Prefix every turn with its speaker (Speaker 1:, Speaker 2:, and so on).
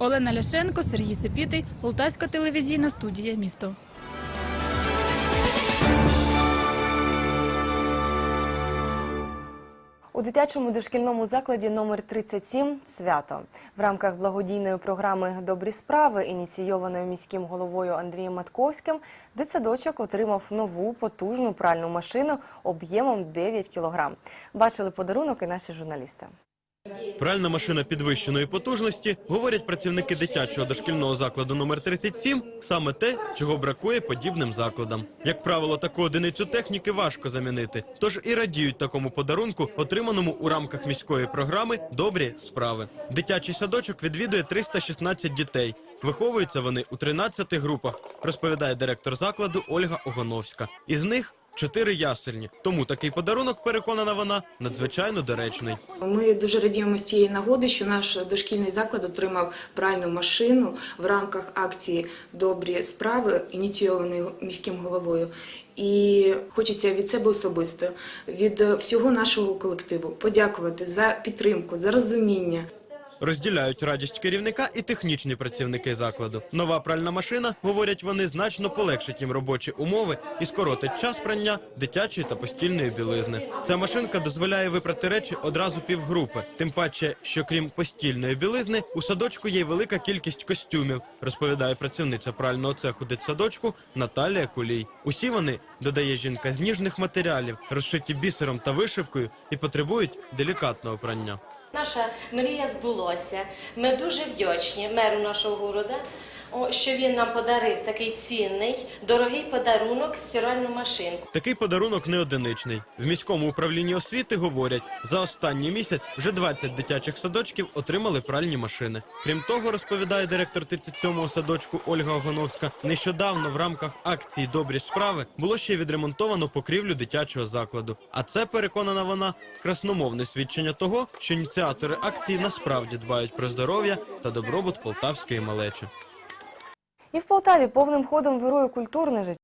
Speaker 1: Олена Ляшенко, Сергій Сепітий, Полтавська телевізійна студія «Місто».
Speaker 2: У дитячому дошкільному закладі номер 37 свято в рамках благодійної програми Добрі справи, ініційованої міським головою Андрієм Матковським, дитсадочок отримав нову потужну пральну машину об'ємом 9 кілограм. Бачили подарунок і наші журналісти.
Speaker 3: Пральна машина підвищеної потужності, говорять працівники дитячого дошкільного закладу номер 37, саме те, чого бракує подібним закладам. Як правило, таку одиницю техніки важко замінити, тож і радіють такому подарунку, отриманому у рамках міської програми Добрі справи. Дитячий садочок відвідує 316 дітей. Виховуються вони у 13 групах, розповідає директор закладу Ольга Огоновська. Із них чотири ясельні. Тому такий подарунок, переконана вона, надзвичайно доречний.
Speaker 4: Ми дуже радіємо з цієї нагоди, що наш дошкільний заклад отримав пральну машину в рамках акції Добрі справи, ініційованої міським головою. І хочеться від себе особисто, від всього нашого колективу подякувати за підтримку, за розуміння.
Speaker 3: Розділяють радість керівника і технічні працівники закладу. Нова пральна машина, говорять вони, значно полегшить їм робочі умови і скоротить час прання дитячої та постільної білизни. Ця машинка дозволяє випрати речі одразу півгрупи. Тим паче, що крім постільної білизни, у садочку є велика кількість костюмів, розповідає працівниця прального цеху дитсадочку Наталія Кулій. Усі вони, додає жінка, з ніжних матеріалів, розшиті бісером та вишивкою і потребують делікатного прання.
Speaker 5: Наша мрія збулося. Ми дуже вдячні меру нашого о, що він нам подарив такий цінний, дорогий подарунок стиральну машинку.
Speaker 3: Такий подарунок не одиничний. В міському управлінні освіти говорять, за останній місяць вже 20 дитячих садочків отримали пральні машини. Крім того, розповідає директор 37-го садочку Ольга Огоновська, нещодавно в рамках акції Добрі справи було ще відремонтовано покрівлю дитячого закладу. А це переконана вона красномовне свідчення того, що ініціатори акції насправді дбають про здоров'я та добробут полтавської малечі.
Speaker 2: І в Полтаві повним ходом вирує культурне життя.